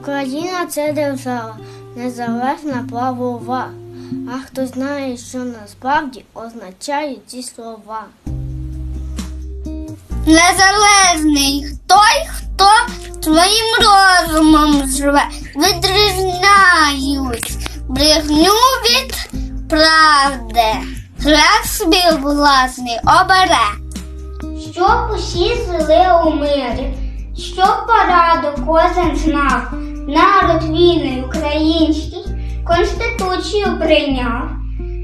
Україна це держава, незалежна правова. А хто знає, що насправді означають ці слова? Незалежний той, хто своїм розумом живе, відрізняють брехню від правди. Шлях собі власний обере. Щоб усі жили у мирі, щоб пораду кожен знав, народ вільний український конституцію прийняв.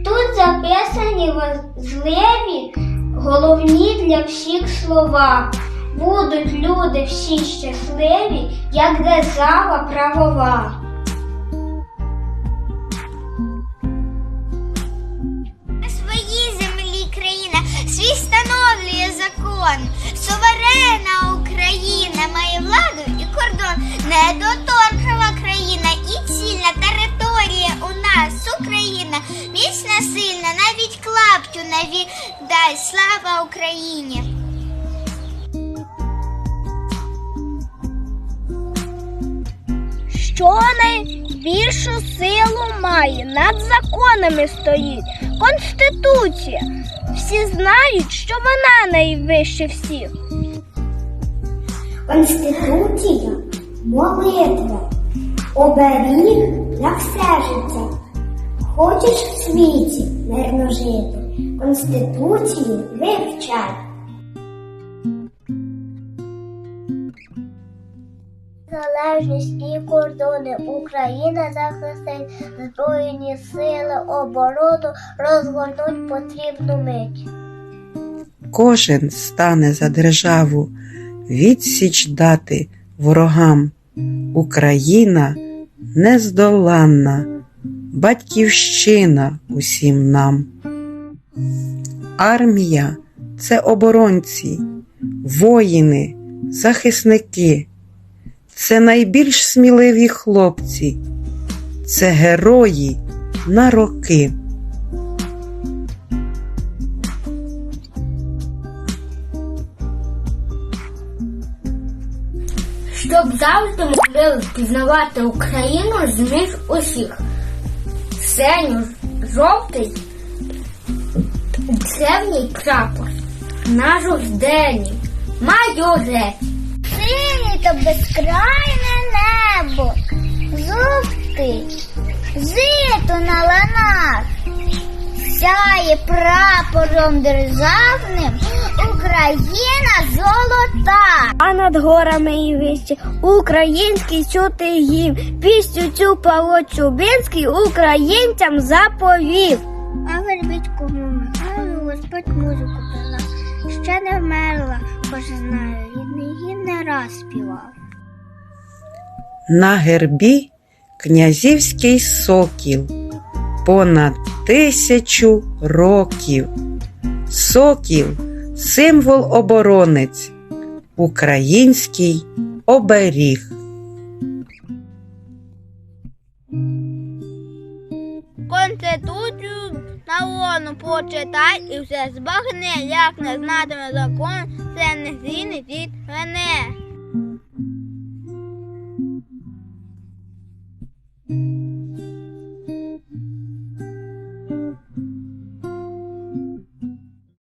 Тут записані важливі, головні для всіх слова. Будуть люди всі щасливі, як держава правова. На своїй землі країна свій встановлює закон. Суверенна Україна має владу і кордон. Недоторкова Міцна сильна, навіть клаптю не віддай. Слава Україні! Що найбільшу силу має, над законами стоїть Конституція. Всі знають, що вона найвище всіх. Конституція молитва, оберіг на все життя. Хочеш в світі мирно жити, Конституцію вивчай. Залежність і кордони Україна захистить Збройні сили оборону розгорнуть потрібну мить. Кожен стане за державу відсіч дати ворогам. Україна нездоланна, батьківщина усім нам. Армія це оборонці, воїни, захисники, це найбільш сміливі хлопці, це герої на роки. Щоб завжди могли впізнавати Україну з між усіх. Синьо жовтий древній прапор. на день майоре. Синє та безкрайне небо, жовтий, жито на сяє прапором державним Україна золота. А над горами і вище український чути гімн. Пісню цю Павло Чубинський українцям заповів. А Вербицькому Михайлу Господь музику дала, ще не вмерла, хоч знаю, рідний гімн не раз співав. На гербі князівський сокіл понад тисячу років. Сокіл символ оборонець, український оберіг. Конституцію на лону почитай і все збагне, як не знатиме закон, це не зінить від мене.